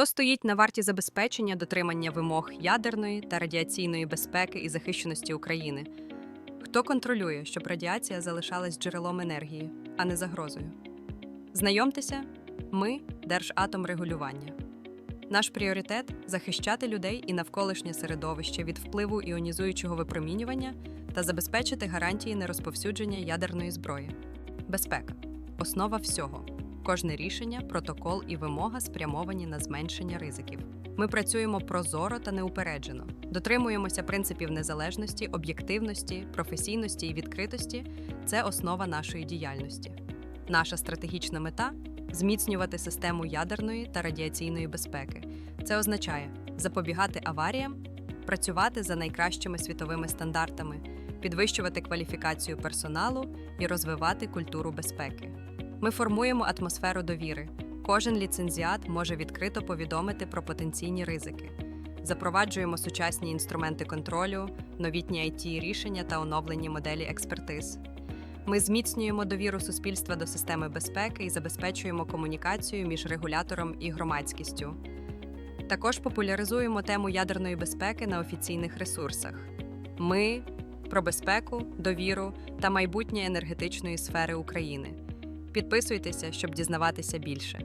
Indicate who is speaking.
Speaker 1: Хто стоїть на варті забезпечення дотримання вимог ядерної та радіаційної безпеки і захищеності України? Хто контролює, щоб радіація залишалась джерелом енергії, а не загрозою? Знайомтеся, ми Держатомрегулювання. Наш пріоритет захищати людей і навколишнє середовище від впливу іонізуючого випромінювання та забезпечити гарантії нерозповсюдження ядерної зброї. Безпека основа всього. Кожне рішення, протокол і вимога спрямовані на зменшення ризиків. Ми працюємо прозоро та неупереджено, дотримуємося принципів незалежності, об'єктивності, професійності і відкритості це основа нашої діяльності. Наша стратегічна мета зміцнювати систему ядерної та радіаційної безпеки. Це означає запобігати аваріям, працювати за найкращими світовими стандартами, підвищувати кваліфікацію персоналу і розвивати культуру безпеки. Ми формуємо атмосферу довіри. Кожен ліцензіат може відкрито повідомити про потенційні ризики. Запроваджуємо сучасні інструменти контролю, новітні it рішення та оновлені моделі експертиз. Ми зміцнюємо довіру суспільства до системи безпеки і забезпечуємо комунікацію між регулятором і громадськістю. Також популяризуємо тему ядерної безпеки на офіційних ресурсах. Ми про безпеку, довіру та майбутнє енергетичної сфери України. Підписуйтеся, щоб дізнаватися більше.